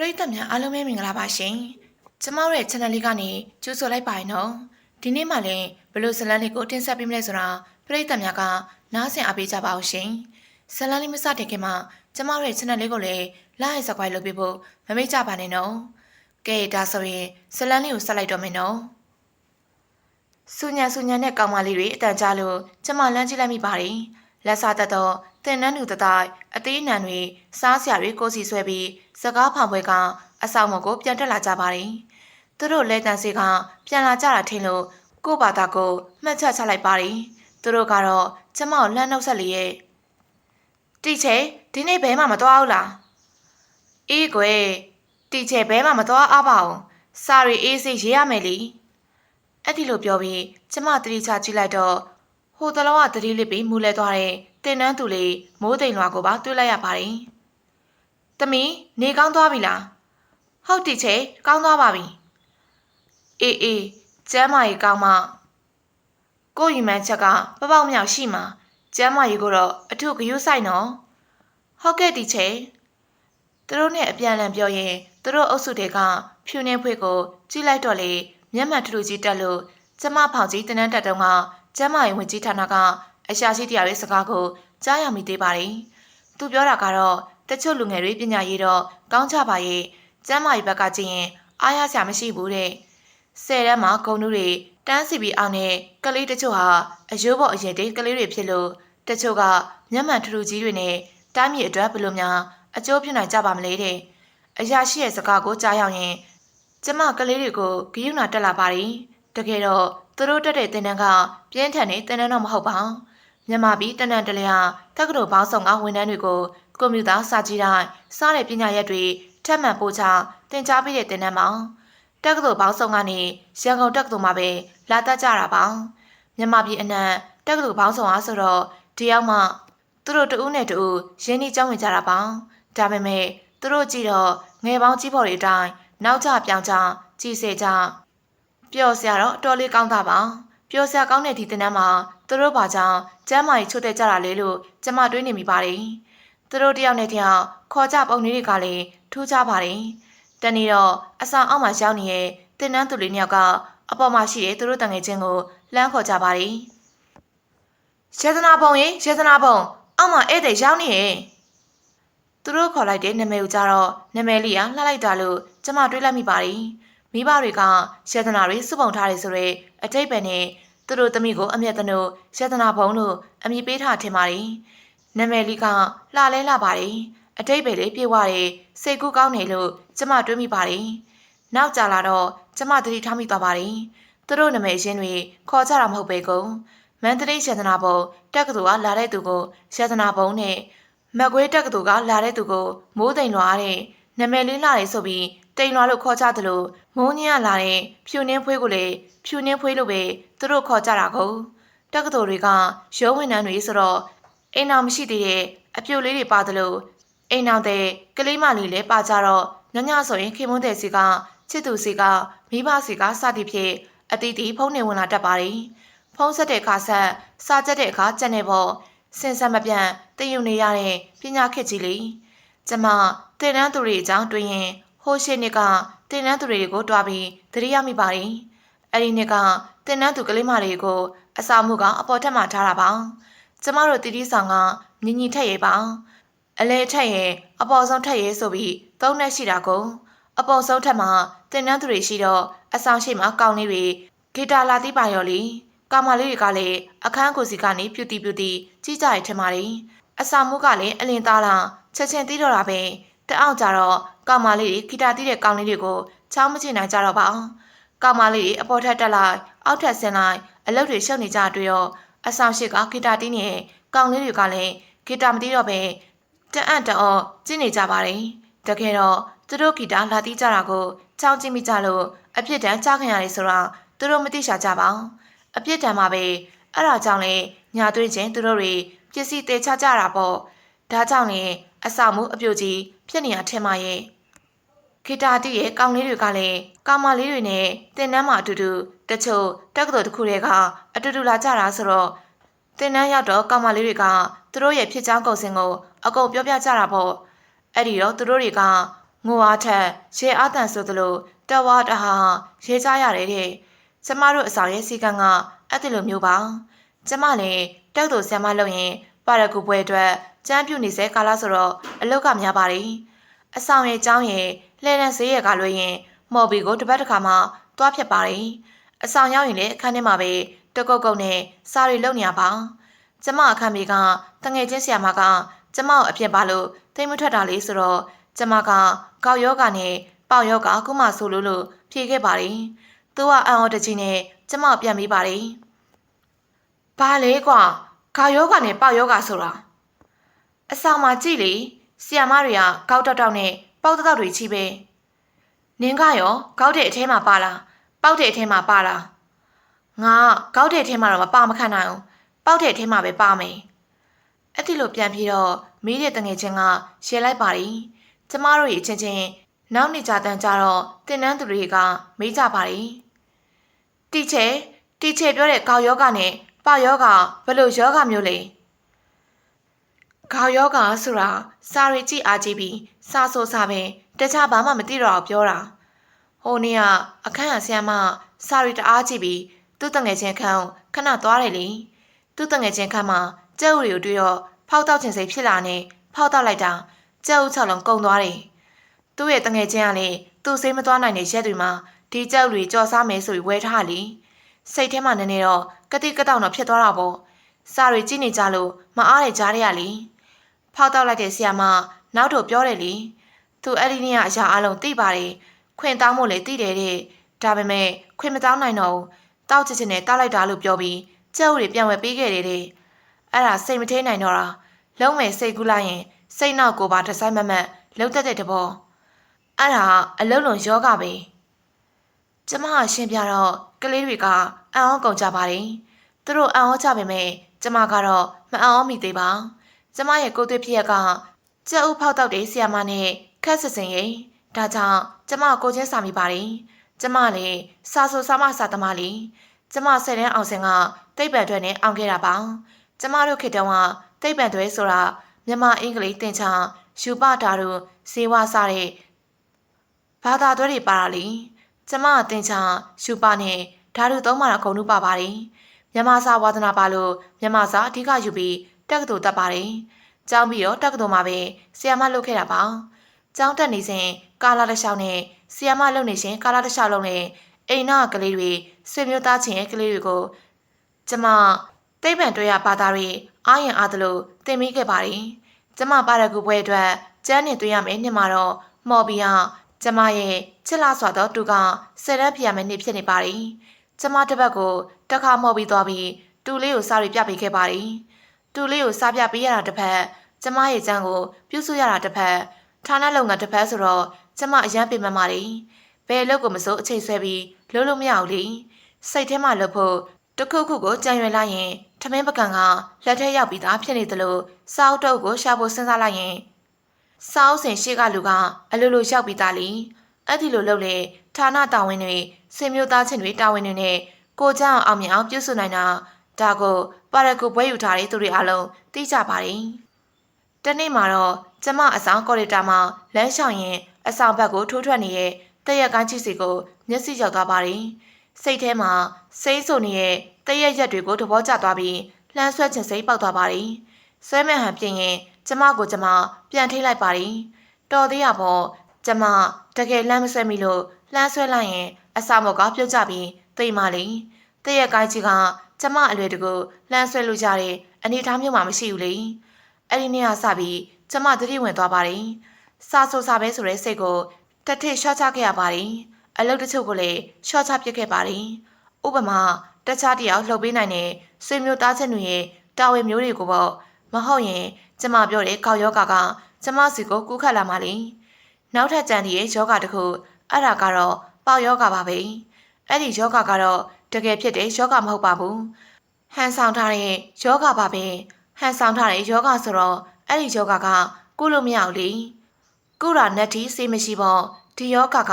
ပရိသတ်များအားလုံးပဲမင်္ဂလာပါရှင်။ကျမတို့ရဲ့ channel လေးကနေကြိုဆိုလိုက်ပါရနော်။ဒီနေ့မှလည်းဘယ်လိုဇတ်လန်းလေးကိုတင်ဆက်ပေးမလဲဆိုတာပရိသတ်များကနားဆင်အားပေးကြပါအောင်ရှင်။ဇတ်လန်းလေးမစတင်ခင်မှာကျမတို့ရဲ့ channel လေးကိုလည်း like subscribe လုပ်ပေးဖို့မမေ့ကြပါနဲ့နော်။ကဲဒါဆိုရင်ဇတ်လန်းလေးကိုဆက်လိုက်တော့မယ်နော်။စူညာစူညာနဲ့ကောင်မလေးတွေအတန်ကြားလို့ကျမလမ်းကြည့်လိုက်မိပါတယ်။ လက်စားသက်တော့တင်နန်းသူတတိုင်းအသေးနံတွေစားစရာတွေကိုစီဆွဲပြီးစကားဖောင်ပွဲကအဆောင်မကိုပြန်တက်လာကြပါတယ်။သူတို့လဲတန်စီကပြန်လာကြတာထင်လို့ကို့ဘာသာကိုမှတ်ချက်ချလိုက်ပါတယ်။သူတို့ကတော့ကျမကိုလှမ်းနှုတ်ဆက်လေရဲ့တီချေဒီနေ့ဘဲမှမသွားဘူးလား။အေးကွယ်တီချေဘဲမှမသွားအားပါဘူး။စာရီအေးစိတ်ရေးရမယ်လीအဲ့ဒီလိုပြောပြီးကျမတတိချကြည့်လိုက်တော့ ဟိုတလောကတတိလစ်ပြီးမူလဲသွားတဲ့တင်နန်းသူလေးမိုးတိမ်လွာကိုပါတွေ့လိုက်ရပါတယ်။တမီနေကောင်းသွားပြီလား။ဟုတ်တိချေကောင်းသွားပါပြီ။အေးအေးကျမ်းမာရေးကောင်းမှကိုယူမှန်းချက်ကပပောက်မြောက်ရှိမှာကျမ်းမာရေးကိုတော့အထုကယူဆိုင်နော်။ဟုတ်ကဲ့တိချေသူတို့နဲ့အပြန်အလှန်ပြောရင်သူတို့အုပ်စုတွေကဖြူနေဖွေးကိုကြည့်လိုက်တော့လေမျက်မှန်ထူထူကြီးတက်လို့ကျမဖောင်ကြီးတနန်းတက်တုံးက ကျမ်းမာရေးဝင်ကြီးဌာနကအရှာရှိတရားရဲ့စကားကိုကြားရမိသေးပါတယ်။သူပြောတာကတော့တချို့လူငယ်တွေပညာရေးတော့ကောင်းကြပါရဲ့ကျမ်းမာရေးဘက်ကကြည့်ရင်အားရစရာမရှိဘူးတဲ့။ဆယ်တန်းမှာဂုံနူးတွေတန်းစီပြီးအောင်နဲ့ကလေးတချို့ဟာအယိုးပေါ်အရင်တိတ်ကလေးတွေဖြစ်လို့တချို့ကမျက်မှန်ထူထူကြီးတွေနဲ့တိုင်းပြည်အတွက်ဘယ်လိုများအကျိုးပြုနိုင်ကြပါမလဲတဲ့အရာရှိရဲ့စကားကိုကြားရောက်ရင်ကျမကလေးတွေကိုဂယုဏတက်လာပါတယ်တကယ်တော့သူတို့တက်တဲ့တင်တန်းက ပြင်းထန်တဲ့တင်တန်းတော့မဟုတ်ပါမြန်မာပြည်တနန်တလျာတက္ကသိုလ်ပေါင်းဆောင်ကဝန်ထမ်းတွေကိုကွန်ပျူတာစာကြည့်တိုင်းစားတဲ့ပညာရပ်တွေထပ်မံပို့ချသင်ကြားပေးတဲ့တင်တန်းမှာတက္ကသိုလ်ပေါင်းဆောင်ကနေရန်ကုန်တက္ကသိုလ်မှာပဲလာတတ်ကြတာပါမြန်မာပြည်အနှံ့တက္ကသိုလ်ပေါင်းဆောင်အားဆိုတော့ဒီရောက်မှသူတို့တဦးနဲ့တဦးရင်းနှီးကြောင်းဝင်ကြတာပါဒါပေမဲ့သူတို့ကြည့်တော့ငယ်ပေါင်းကြီးဖော်တွေအတိုင်းနောက်ကျပြောင်းကျကြည်စေကြပျော်စရာတော့အတော်လေးကောင်းတာပါ ပျော်စရာကောင်းတဲ့ဒီတင်တန်းမှာသူတို့ဘာကြောင့်ကျမ်းမာရေးချို့တဲ့ကြတာလဲလို့ကျမတွေးနေမိပါတယ်သူတို့တယောက်နဲ့တယောက်ခေါ်ကြပုံလေးတွေကလည်းထူးခြားပါတယ်တနေ့တော့အဆောင်အောက်မှာရောက်နေတဲ့တင်တန်းသူလေးနှစ်ယောက်ကအပေါ်မှာရှိတဲ့သူတို့တငယ်ချင်းကိုလှမ်းခေါ်ကြပါတယ်ရေသနာပုံရေရေသနာပုံအောက်မှာဧည့်သည်ရောက်နေရဲ့သူတို့ခေါ်လိုက်တဲ့နာမည်ကိုကြတော့နာမည်လေးကလှလိုက်တာလို့ကျမတွေးလိုက်မိပါတယ် မိဘတွေကရေသနာတွေစုပုံထားတယ်ဆိုတော့အတိတ်ပဲနဲ့သူတို့သမီးကိုအမျက်တနုရေသနာဘုံလို့အမည်ပေးထားထင်ပါတယ်နာမည်လေးကလှလဲလှပါတယ်အတိတ်ပဲလေးပြေဝတယ်စိတ်ကူးကောင်းတယ်လို့ကျမတွေးမိပါတယ်နောက်ကြလာတော့ကျမသတိထားမိသွားပါတယ်သူတို့နာမည်ရင်းတွေခေါ်ကြတာမဟုတ်ပဲကုန်မန္တလေးရေသနာဘုံတက္ကသိုလ်ကလာတဲ့သူကိုရေသနာဘုံနဲ့မကွေးတက္ကသိုလ်ကလာတဲ့သူကိုမိုးတိမ်လွာတဲ့နာမည်လေးလာတယ်ဆိုပြီး တိမ်လွာလို့ခေါ်ကြသလိုမိုးညင်းကလာတဲ့ဖြူနှင်းဖွေးကိုလည်းဖြူနှင်းဖွေးလို့ပဲသူတို့ခေါ်ကြတာကိုတက္ကသိုလ်တွေကရုံးဝင်နှန်းတွေဆိုတော့အိမ်အောင်မရှိသေးတဲ့အပြုတ်လေးတွေပါသလိုအိမ်အောင်တဲ့ကလေးမလေးလည်းပါကြတော့ညညဆိုရင်ခင်မွန်းတဲ့စီကချစ်သူစီကမိဘစီကစသည်ဖြင့်အတီးတီဖုံးနေဝင်လာတတ်ပါတယ်ဖုံးဆက်တဲ့အခါဆက်စာကြက်တဲ့အခါကြက်နေဖို့စင်ဆက်မပြန့်တည်ယူနေရတဲ့ပညာခေတ်ကြီးလေကျမတင်တန်းသူတွေအကြောင်းတွေးရင် ဟိုရှိနှစ်ကတင်တန်းသူတွေကိုတွားပြီးသတိရမိပါတယ်အဲ့ဒီနှစ်ကတင်တန်းသူကလေးမတွေကိုအစာမှုကအပေါ်ထက်မှထားတာပါကျမတို့တီတီဆောင်ကမြင်ညီထက်ရဲ့ပါအလဲထက်ရဲ့အပေါ်ဆုံးထက်ရဲ့ဆိုပြီးသုံးနဲ့ရှိတာကိုအပေါ်ဆုံးထက်မှာတင်တန်းသူတွေရှိတော့အဆောင်ရှိမှာကောင်းလေးတွေဂီတာလာတိပါရော်လီကာမလေးတွေကလည်းအခန်းကိုစီကနေပြူတီပြူတီကြီးကြရထင်ပါတယ်အစာမှုကလည်းအလင်းသားလားချက်ချင်းတီးတော့တာပဲ တအောက်ကြတော့ကာမလေးတွေဂီတာတီးတဲ့ကောင်းလေးတွေကိုချောင်းမချင်နိုင်ကြတော့ပါကာမလေးတွေအပေါ်ထက်တက်လိုက်အောက်ထက်ဆင်းလိုက်အလုပ်တွေရှုပ်နေကြတွေ့တော့အဆောင်ရှိကဂီတာတီးနေကောင်းလေးတွေကလည်းဂီတာမတီးတော့ပဲတအံ့တော့ကျင်းနေကြပါတယ်တကယ်တော့သူတို့ဂီတာလာတီးကြတာကိုချောင်းကြည့်မိကြလို့အပြစ်ဒဏ်ကြားခံရတယ်ဆိုတော့သူတို့မသိရှာကြပါဘူးအပြစ်ဒဏ်မှာပဲအဲ့ဒါကြောင့်လေညာသွင်းခြင်းသူတို့တွေပစ္စည်းတေချကြတာပေါ့ ဒါကြောင့်လေအဆောင်မှုအပြုတ်ကြီးဖြစ်နေရထင်ပါရဲ့ခေတာတိရဲ့ကောင်းလေးတွေကလည်းကာမလေးတွေနဲ့တင်နန်းမှာအတူတူတချို့တက္ကသိုလ်တစ်ခုတည်းကအတူတူလာကြတာဆိုတော့တင်နန်းရောက်တော့ကာမလေးတွေကသူတို့ရဲ့ဖြစ်ချောင်းကုန်စင်ကိုအကုန်ပြောပြကြတာပေါ့အဲ့ဒီတော့သူတို့တွေကငိုအားထက်ရေအားတန်ဆိုသလိုတဝါတဟာရေချရတယ်တဲ့ကျမတို့အဆောင်ရဲ့စီကံကအဲ့ဒီလိုမျိုးပါကျမလည်းတောက်တူဆ iam မလုပ်ရင်ပါရကူပွဲအတွက် ကြမ်းပြုတ်နေစေကာလဆိုတော့အလုတ်ကများပါတယ်အဆောင်ရဲ့ကျောင်းရဲ့လှည့်လန်းဈေးရကလွှဲရင်မော်ဘီကိုတစ်ပတ်တစ်ခါမှတွားဖြစ်ပါတယ်အဆောင်ရောက်ရင်လည်းအခန်းထဲမှာပဲတကုတ်ကုတ်နဲ့စားရီလုံနေရပါကျမအခန်းမေကတငယ်ချင်းဆရာမကကျမကိုအပြစ်ပါလို့တိတ်မထွက်တာလေးဆိုတော့ကျမကကောက်ယောဂနဲ့ပေါက်ယောဂအခုမှဆိုလို့လို့ဖြေခဲ့ပါတယ်။သူကအံ့ဩတကြီးနဲ့ကျမပြန်ပြီးပါတယ်။ဘာလဲကွာကောက်ယောဂနဲ့ပေါက်ယောဂဆိုတာ အဆောင်မှာကြည့်လေဆီယာမတွေကကောက်တောက်တောက်နဲ့ပေါက်တောက်တောက်တွေချီပဲ။နင်းကရောကောက်တဲ့အထဲမှာပါလားပေါက်တဲ့အထဲမှာပါလားငါကောက်တဲ့အထဲမှာတော့မပါမခံနိုင်ဘူးပေါက်တဲ့အထဲမှာပဲပါမယ်။အဲ့ဒီလိုပြန်ပြီးတော့မီးတဲ့တငယ်ချင်းကရှယ်လိုက်ပါရီကျမတို့ရဲ့အချင်းချင်းနောက်နေကြတန်းကြတော့တင်နန်းသူတွေကမေးကြပါရီတီချေတီချေပြောတဲ့ကောက်ယောဂနဲ့ပေါယောဂဘယ်လိုယောဂမျိုးလဲ ကောက်ယောဂဆိုတာစာရီကြည့်အားကြည့်ပြီးစာဆိုစာပင်တခြားဘာမှမသိတော့ပြောတာဟိုနေ့ကအခန်းအဆရာမစာရီတအားကြည့်ပြီးသူ့တငယ်ချင်းခန်းခဏသွားတယ်လေသူ့တငယ်ချင်းခန်းမှာကျဲဥတွေကိုတွေ့တော့ဖောက်တော့ချင်စိတ်ဖြစ်လာနေဖောက်တော့လိုက်တာကျဲဥ၆လုံးကုံသွားတယ်သူ့ရဲ့တငယ်ချင်းကလည်းသူ့စိတ်မသွားနိုင်တဲ့ရက်တွေမှာဒီကျဲဥတွေကြော်စားမယ်ဆိုပြီးဝဲထားလေစိတ်ထဲမှာနည်းနည်းတော့ကတိကတောက်တော့ဖြစ်သွားတာပေါ့စာရီကြည့်နေကြလို့မအားတဲ့ကြားရရလေ ဖောက်တော့လိုက်တဲ့ဆီယာမနောက်တော့ပြောတယ်လေသူအဲ့ဒီနေ့ကအရာအလုံးသိပါတယ်ခွင်တောင်းမို့လေသိတယ်တဲ့ဒါပေမဲ့ခွင်မတောင်းနိုင်တော့ဘူးတောက်ချစ်ချင်နဲ့တောက်လိုက်တာလို့ပြောပြီးကျဲဥတွေပြန်ဝယ်ပေးခဲ့တယ်တဲ့အဲ့ဒါစိတ်မထိန်နိုင်တော့တာလုံးမယ်စိတ်ကူးလိုက်ရင်စိတ်နောက်ကိုပါတဆိုင်မမတ်လုံးတက်တဲ့တဘောအဲ့ဒါအလုံးလုံးယောဂပဲကျမကရှင်းပြတော့ကလေးတွေကအံ့ဩကုန်ကြပါတယ်သူတို့အံ့ဩကြပေမဲ့ကျမကတော့မအံ့ဩမိသေးပါ ကျမရဲ့ကိုယ်သွေးဖြစ်ရကကြက်ဥဖောက်တော့တဲ့ဆီယာမနဲ့ခက်ဆစင်ရဲ့ဒါကြောင့်ကျမကိုချင်းစာမိပါတယ်ကျမလည်းစာဆိုစာမစာသမားလေးကျမဆယ်တန်းအောင်စင်ကတိတ်ပံတွဲနဲ့အောင်ခဲ့တာပါကျမတို့ခေတ္တကတိတ်ပံတွဲဆိုတာမြန်မာအင်္ဂလိပ်သင်ချာယူပတာတို့ဇေဝစားတဲ့ဘာသာတွဲတွေပါတာလေကျမအသင်ချာယူပနဲ့ဓာတ်တို့သုံးပါတာခုံတို့ပါပါတယ်မြန်မာစာဝါသနာပါလို့မြန်မာစာအဓိကယူပြီး တက္ကသိုလ်တက်ပါတယ်ကျောင်းပြီးတော့တက္ကသိုလ်မှာပဲဆရာမလုပ်ခဲ့တာပါကျောင်းတက်နေစဉ်ကာလာတစ်လျှောက်နဲ့ဆီယာမလုံနေရှင်ကာလာတစ်လျှောက်လုံးနဲ့အိမ်နာကလေးတွေဆွေမျိုးသားချင်းရဲ့ကလေးတွေကိုကျမတိတ်ပံတွေ့ရပါသားတွေအားရင်အားသလိုတင်မိခဲ့ပါတယ်ကျမပါရဂူပွဲအတွက်ကျန်းနေသွင်းရမယ်နှစ်မှာတော့မော်ဘီယာကျမရဲ့ချစ်လာစွာသောတူကဆယ်ရက်ပြရမယ်နှစ်ဖြစ်နေပါတယ်ကျမတစ်ပတ်ကိုတစ်ခါမော်ပြီးသွားပြီးတူလေးကိုစားရီပြပေးခဲ့ပါတယ် တူလေးကိုစားပြပေးရတာတစ်ဖက်ကျမရဲ့ကြမ်းကိုပြုစုရတာတစ်ဖက်ဌာနလုပ်ငန်းတစ်ဖက်ဆိုတော့ကျမအရန်ပြင်မှမာတယ်ဘယ်လုပ်ကိုမစိုးအချိန်ဆွဲပြီးလုပ်လို့မရဘူးလေစိတ်ထဲမှာလုပ်ဖို့တခုခုကိုကြံရွယ်လိုက်ရင်ထမင်းပကံကလက်ထဲရောက်ပြီးသားဖြစ်နေသလိုစောက်တုပ်ကိုရှာဖို့စဉ်းစားလိုက်ရင်စောက်စင်ရှိကလူကအလိုလိုရောက်ပြီးသားလीအဲ့ဒီလိုလုပ်လေဌာနတာဝန်တွေစေမျိုးသားချင်းတွေတာဝန်တွေနဲ့ကိုကြောင့်အောင်မြင်အောင်ပြုစုနိုင်တာဒါကို ပါရကူပွဲယူထားတဲ့သူတွေအလုံးသိကြပါတယ်တနေ့မှာတော့ကျမအဆောင်ကော်ရီတာမှာလမ်းလျှောက်ရင်အဆောင်ဘက်ကိုထိုးထွက်နေတဲ့တရက်ကိုင်းချစ်စီကိုမျက်စိရောက်သွားပါတယ်။စိတ်ထဲမှာစိတ်ဆိုနေတဲ့တရက်ရက်တွေကိုသဘောကျသွားပြီးလှမ်းဆွဲချင်စိတ်ပေါက်သွားပါတယ်။ဆွဲမဲ့ဟန်ပြင်ရင်ကျမကိုကျမပြန်ထိလိုက်ပါတယ်။တော်သေးရပေါ့ကျမတကယ်လမ်းမဆွဲမိလို့လှမ်းဆွဲလိုက်ရင်အစာမောကပြုတ်ကြပြီးသိမလိ။တရက်ကိုင်းကြီးက ကျမအလွယ်တကူလှမ်းဆွဲလို့ကြတဲ့အနေထားမျိုးမှမရှိဘူးလေ။အဲ့ဒီနေ့ကစပြီးကျမသတိဝင်သွားပါတယ်။စာဆိုစာပဲဆိုတဲ့စိတ်ကိုတထစ်ရှော့ချခဲ့ရပါတယ်။အလုပ်တချို့ကိုလည်းရှော့ချပစ်ခဲ့ပါတယ်။ဥပမာတခြားတယောက်လှုပ်ပေးနိုင်တဲ့ဆွေမျိုးသားချင်းတွေရဲ့တာဝန်မျိုးတွေကိုပေါ့မဟုတ်ရင်ကျမပြောတဲ့ကောက်ယောဂကကျမစီကိုကူးခတ်လာမှလေ။နောက်ထပ်ကြံတဲ့ယောဂတခုအဲ့ဒါကတော့ပေါယောဂပါပဲ။ အဲ့ဒီယောဂကတော့တကယ်ဖြစ်တဲ့ယောဂမဟုတ်ပါဘူး။ဟန်ဆောင်ထားတဲ့ယောဂပါပဲ။ဟန်ဆောင်ထားတဲ့ယောဂဆိုတော့အဲ့ဒီယောဂကကုလို့မရဘူးလေ။ကုရာနတ်တီစေးမရှိပေါ့ဒီယောဂက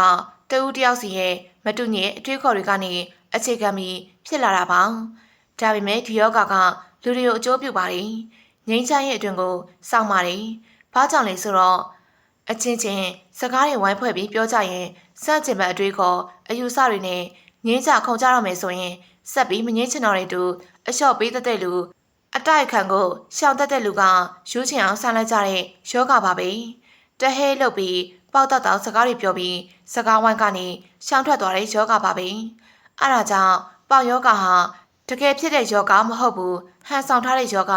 တဦးတယောက်စီရဲ့မတူညီအတွေ့အခေါ်တွေကနေအခြေခံပြီးဖြစ်လာတာပါ။ဒါပေမဲ့ဒီယောဂကလူတွေကိုအကျိုးပြုပါတယ်။ငိမ့်ချမ်းရဲ့အတွင်ကိုစောင့်ပါတယ်။ဘာကြောင့်လဲဆိုတော့အချင်းချင်းစကားတွေဝိုင်းဖွဲ့ပြီးပြောကြရင်စန့်ကျင်ဘက်အတွေးခေါ်အယူဆတွေနဲ့ ငင်းကြခုန်ကြတော့မယ်ဆိုရင်ဆက်ပြီးမငင်းချင်တော်တွေတူအလျှော့ပေးတတ်တဲ့လူအတိုက်ခံကိုရှောင်တတ်တဲ့လူကယူချင်အောင်ဆန်းလိုက်ကြတဲ့ယောဂပါပဲတဟဲလုတ်ပြီးပေါက်တော့တော့စကားတွေပြောပြီးစကားဝိုင်းကနေရှောင်ထွက်သွားတဲ့ယောဂပါပဲအဲဒါကြောင့်ပေါက်ယောဂဟာတကယ်ဖြစ်တဲ့ယောဂမဟုတ်ဘူးဟန်ဆောင်ထားတဲ့ယောဂ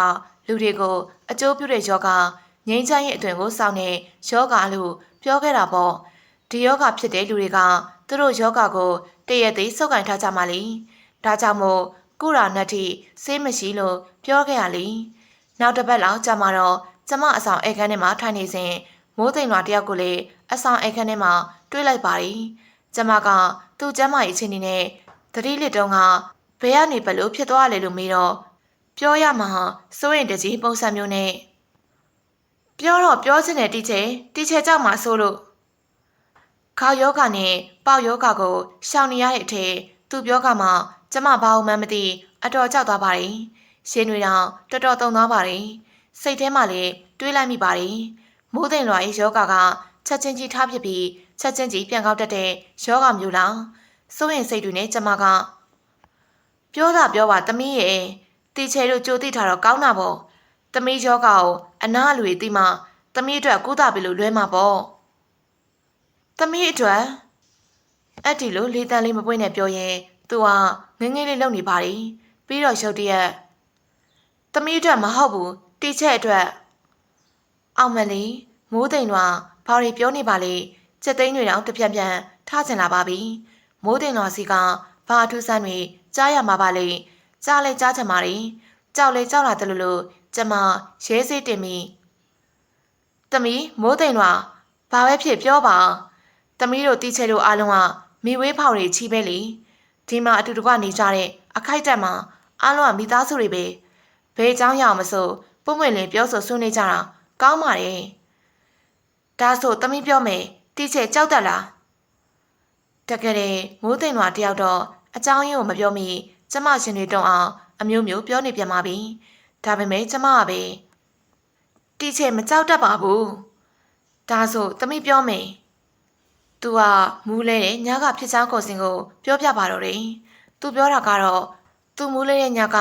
လူတွေကိုအကျိုးပြုတဲ့ယောဂငိမ့်ချမ်းရဲ့အတွင်ကိုစောင့်နေယောဂလို့ပြောခဲ့တာပေါ့ဒီယောဂဖြစ်တဲ့လူတွေက သူတို့ယောဂကိုတည့်ရသေးစုပ်ကင်ထားကြမှလေဒါကြောင့်မို့ကုရာနတ်တိဆေးမရှိလို့ပြောခဲ့ရလေနောက်တစ်ပတ်လောက်ကြာမှတော့ကျမအဆောင်အိတ်ခန်းထဲမှာထိုင်နေစဉ်မိုးသိမ်လွာတယောက်ကိုလေအဆောင်အိတ်ခန်းထဲမှာတွေးလိုက်ပါရီကျမကသူ့ကျမ်းမာရေးချင်းနေနဲ့သတိလစ်တုံးကဘယ်ကနေဘလို့ဖြစ်သွားလဲလို့မေးတော့ပြောရမှာစိုးရင်တကြီးပုံစံမျိုးနဲ့ပြောတော့ပြောချင်တဲ့တီချေတီချေကြောက်မှာဆိုလို့ ခေါယောဂနဲ့ပေါယောဂကိုရှောင်နေရတဲ့အထက်သူပြောကမှကျမဘာမှမသိအတော်ကြောက်သွားပါတယ်ရှင်တွေတော့တော်တော်တုံသွားပါတယ်စိတ်ထဲမှာလည်းတွေးလိုက်မိပါတယ်မိုးသိမ်လွာရဲ့ယောဂကချက်ချင်းကြီးထားဖြစ်ပြီးချက်ချင်းကြီးပြန်ကောက်တတ်တဲ့ယောဂမျိုးလားစိုးရင်စိတ်တွေနဲ့ကျမကပြောတာပြောပါသမီးရဲ့တီချေတို့ကြိုသိထားတော့ကောင်းတာပေါ့သမီးယောဂကိုအနာလူတွေသိမှသမီးအတွက်ကုသပြီလို့လွဲမှာပေါ့ သမီးအတွက်အဲ့ဒီလိုလေးတန်းလေးမပွင့်နဲ့ပြောရင်သူကငငယ်လေးလုံနေပါလေပြီးတော့ရုတ်တရက်သမီးအတွက်မဟုတ်ဘူးတီချက်အတွက်အောင်မလီမိုးသိမ်တော့ဘာတွေပြောနေပါလေစက်သိန်းတွေတော့တပြက်ပြန်ထားချင်လာပါပြီမိုးသိမ်တော်စီကဘာအထူးဆန်းတွေကြားရမှာပါလေကြားလဲကြားချင်ပါလေကြောက်လဲကြောက်လာတယ်လို့လို့ကျမရဲစေးတင်ပြီးသမီးမိုးသိမ်တော့ဘာပဲဖြစ်ပြောပါ ။သမီးတို့တီချေတို့အားလုံးကမိဝေးဖောင်တွေချီးပဲလေ။ဒီမှာအတူတကွနေကြတဲ့အခိုက်တက်မှာအားလုံးကမိသားစုတွေပဲ။ဘယ်အကြောင်းရအောင်မဆိုပွင့်ပွင့်လင်းပြောဆိုဆွေးနွေးကြတာကောင်းပါတယ်။ဒါဆိုသမီးပြောမယ်တီချေကြောက်တယ်လား။တကယ်တည်းမိုးသိမ်တော်တယောက်တော့အကြောင်းရင်းကိုမပြောမိကျမရှင်တွေတုံအောင်အမျိုးမျိုးပြောနေပြန်ပါပြီ။ဒါပေမဲ့ကျမကပဲတီချေမကြောက်တတ်ပါဘူး။ဒါဆိုသမီးပြောမယ်။ သူကမူးလဲတဲ့ညကဖြစ်ချောင်းကိုစင်ကိုပြောပြပါတော့တယ်။သူပြောတာကတော့သူမူးလဲတဲ့ညက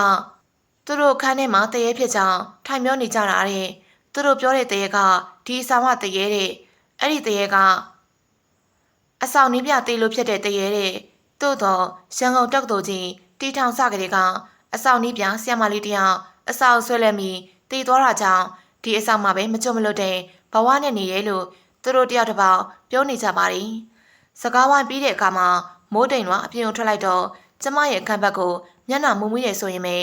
သူတို့ခန်းထဲမှာတရေဖြစ်ချောင်းထိုင်မျောနေကြတာတဲ့။သူတို့ပြောတဲ့တရေကဒီအဆောင်ကတရေတဲ့။အဲ့ဒီတရေကအဆောင်နှင်းပြသေးလို့ဖြစ်တဲ့တရေတဲ့။သို့တော့ရန်ကုန်တက္ကသိုလ်ကြီးတီထောင်စကလေးကအဆောင်နှင်းပြဆရာမလေးတယောက်အဆောင်ဆွဲလဲပြီးတည်သွားတာကြောင့်ဒီအဆောင်မှာပဲမကြုံမလွတ်တဲ့ဘဝနဲ့နေရဲလို့ သူတို့တယောက်တစ်ပေါက်ပြောနေကြပါတယ်။စကားဝိုင်းပြီးတဲ့အခါမှာမိုးတိမ်လွာအပြင်ကိုထွက်လိုက်တော့ကျမရဲ့အခန်းဘက်ကိုမျက်နှာမူမူရဲဆိုရင်ပဲ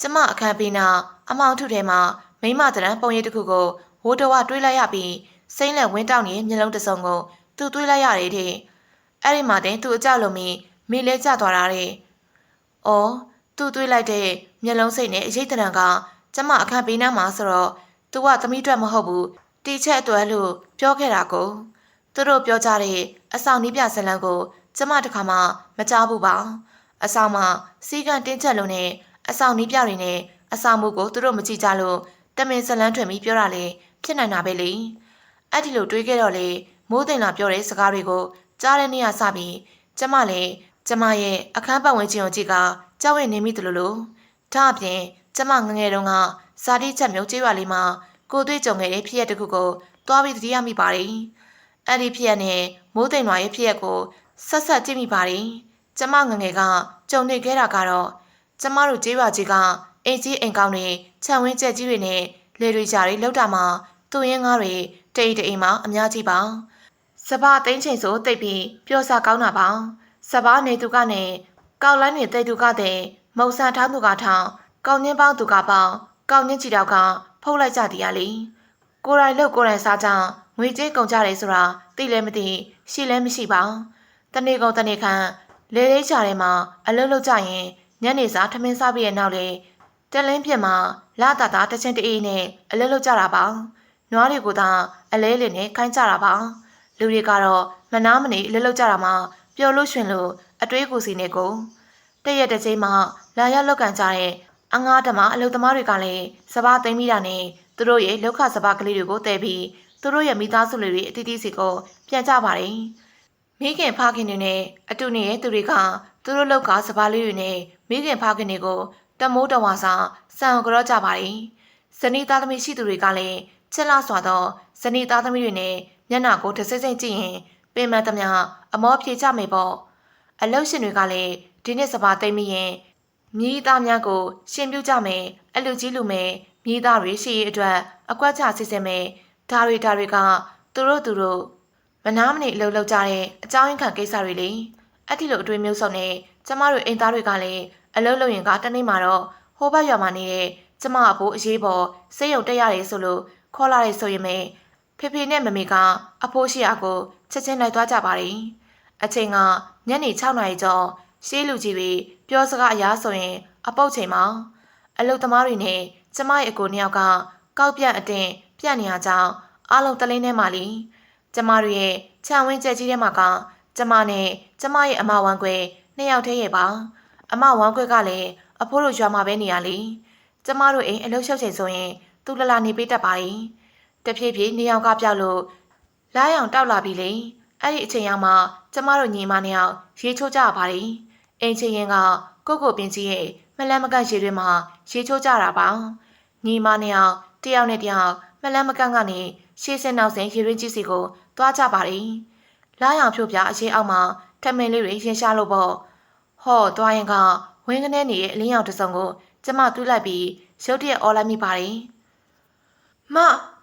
ကျမအခန်းပေးနာအမောင်ထုထဲမှာမိမတရံပုံရိပ်တစ်ခုကိုဝိုးတော်ဝတွေးလိုက်ရပြီးစိမ့်လက်ဝင်းတောက်နေမျက်လုံးတစ်စုံကိုသူတွေးလိုက်ရတယ်တဲ့။အဲ့ဒီမှာတင်သူအကြလုံးမီမိလဲကျသွားတာတဲ့။အော်သူတွေးလိုက်တဲ့မျက်လုံးစိတ်နဲ့အရေးတရံကကျမအခန်းပေးနာမှာဆိုတော့သူကသမီးအတွက်မဟုတ်ဘူး တီချက်အတွက်လို့ပြောခဲ့တာကိုသူတို့ပြောကြတဲ့အဆောင်နီးပြဇလံကို ကျမတခါမှမကြားဘူးပါအဆောင်မှာစီကံတင်းချက်လုံးနဲ့အဆောင်နီးပြတွေနဲ့အဆောင်မှုကိုသူတို့မကြည့်ကြလို့တမင်ဇလန်းထွင်ပြီးပြောတာလေဖြစ်နိုင်တာပဲလေအဲ့ဒီလိုတွေးခဲ့တော့လေမိုးသိမ်လာပြောတဲ့စကားတွေကိုကြားတဲ့နေ့ကစပြီးကျမလည်းကျမရဲ့အခန်းပတ်ဝန်းကျင်ကိုကြည့်ကကြောက်ရွံ့နေမိတယ်လို့လို့ဒါအပြင်ကျမငငယ်တုန်းကဇာတိချက်မျိုးကျေးရွာလေးမှာ ကိုသွေးကြုံခဲ့တဲ့ဖြစ်ရပ်တစ်ခုကိုတွားပြီးသတိရမိပါတယ်။အဲ့ဒီဖြစ်ရပ်နဲ့မိုးသိမ်ရွာရဲ့ဖြစ်ရပ်ကိုဆက်ဆက်ကြည့်မိပါတယ်။ကျမငငယ်ကကြုံနေခဲ့တာကတော့ကျမတို့ကျေးရွာကြီးကအိမ်ကြီးအိမ်ကောင်းတွေခြံဝင်းကျက်ကြီးတွေနဲ့လေတွေကြားတွေလောက်တာမှာသူ့ရင်းငါးတွေတိတ်တိမ်မှာအများကြီးပါ။စဘာသိန်းချိန်ဆိုတိတ်ပြီးပျော်စားကောင်းတာပါ။စဘာနေသူကနေကောက်လိုင်းနေတိတ်သူကတဲ့မုံဆန်ထောင်းသူကထောင်းကောင်းညင်းပေါင်းသူကပေါင်းကောင်းညင်းချီတော့က ဖုတ်လိုက်ကြသည်ရလေကိုရိုင်လုတ်ကိုရိုင်စားကြငွေကြေးကုန်ကြတယ်ဆိုတာသိလည်းမသိရှိလည်းမရှိပါတနေ့ကုန်တနေ့ခန့်လေလေးချာထဲမှာအလုံးလုံးကြရင်ညနေစာထမင်းစားပြီးရဲ့နောက်လေတလင်းပြစ်မှာလာတာတာတချင်းတအေးနဲ့အလုံးလုံးကြတာပါနွားတွေကိုသာအလဲလေးနဲ့ခိုင်းကြတာပါလူတွေကတော့မနာမနေအလုံးလုံးကြတာမှပျော်လို့ရှင်လို့အတွေးကိုစီနေကိုတရက်တစ်ချိန်မှလာရောက်လောက်ကန်ကြတဲ့ အငားဓမ္မအလုသမားတွေကလည်းစဘာသိမ့်မိတာနဲ့သူတို့ရဲ့လောက်ခစဘာကလေးတွေကိုတဲပြီးသူတို့ရဲ့မိသားစုတွေအတီးတီးစီကိုပြန်ကြပါတယ်မိခင်ဖခင်တွေနဲ့အတူနေတဲ့သူတွေကသူတို့လောက်ကစပားလေးတွေနဲ့မိခင်ဖခင်တွေကိုတမိုးတဝါစာစံကြောကြပါတယ်ဇနီးသားသမီးရှိသူတွေကလည်းချစ်လာစွာသောဇနီးသားသမီးတွေနဲ့မျက်နှာကိုတစ်စိမ့်စိမ့်ကြည့်ရင်ပင်မသမျှအမောပြေကြမယ်ပေါ့အလုတ်ရှင်တွေကလည်းဒီနေ့စပါသိမ့်မရင် မြည်သားများကို ရှင်ပြုကြမယ်အလူကြီးလူမယ်မြည်သားတွေရှိရေးအတွက်အကွက်ချစစ်စစ်မယ်ဒါတွေဒါတွေကသူတို့သူတို့မနာမနေအလုပ်လုပ်ကြတဲ့အကြောင်းရင်းခံကိစ္စတွေလေအဲ့ဒီလိုအတွေ့မျိုးစုံနဲ့ကျမတို့အိမ်သားတွေကလည်းအလုပ်လုပ်ရင်ကတနေ့မှာတော့ဟိုဘက်ရွာမှာနေတဲ့ကျမအဖိုးအရေးပေါ်စိတ်ရုံတက်ရတယ်ဆိုလို့ခေါ်လာတယ်ဆိုရင်ပဲဖေဖေနဲ့မမေကအဖိုးရှိရာကိုချက်ချင်းလိုက်သွားကြပါတယ်အချိန်ကညနေ6နာရီကျော် ရှေးလူကြီးတွေပြောစကားအရားဆိုရင် အပုတ်ချိန်မှာအလုတ်သမားတွေနဲ့ကျမရဲ့အကိုနှစ်ယောက်ကကောက်ပြန့်အတင်ပြန့်နေရကြောင်းအားလုံးတလင်းထဲမှာလီကျမတို့ရဲ့ခြံဝင်းကျက်ကြီးထဲမှာကကျမနဲ့ကျမရဲ့အမဝမ်းခွဲနှစ်ယောက်တည်းရဲ့ပါအမဝမ်းခွဲကလည်းအဖိုးတို့ရွာမှာပဲနေရလေကျမတို့အိမ်အလုတ်ရှုပ်ချိန်ဆိုရင်သူ့လလာနေပေးတတ်ပါ၏တဖြည်းဖြည်းနေယောက်ကပြောက်လို့လာရောင်တောက်လာပြီလေအဲ့ဒီအချိန်ရောက်မှကျမတို့ညီမနှစ်ယောက်ရေချိုးကြပါလိ အိမ်ချင်းရင်ကကိုကိုပင်ကြီးရဲ့မလန်းမကန့်ရေတွေမှာရေချိုးကြတာပါညီမနှစ်ယောက်တယောက်နဲ့တယောက်မလန်းမကန့်ကနေရှေးစင်းနောက်စင်ရေရင်းကြီးစီကိုသွားကြပါလိလာရောင်ဖြို့ပြအရှိအောက်မှာထမင်းလေးတွေရင်ရှားလို့ပေါ့ဟောသွားရင်ကဝင်းကနေနေရဲ့အလင်းရောင်တစ်စုံကိုကျမတွေးလိုက်ပြီးရုတ်တရက်အော်လိုက်မိပါတယ်မ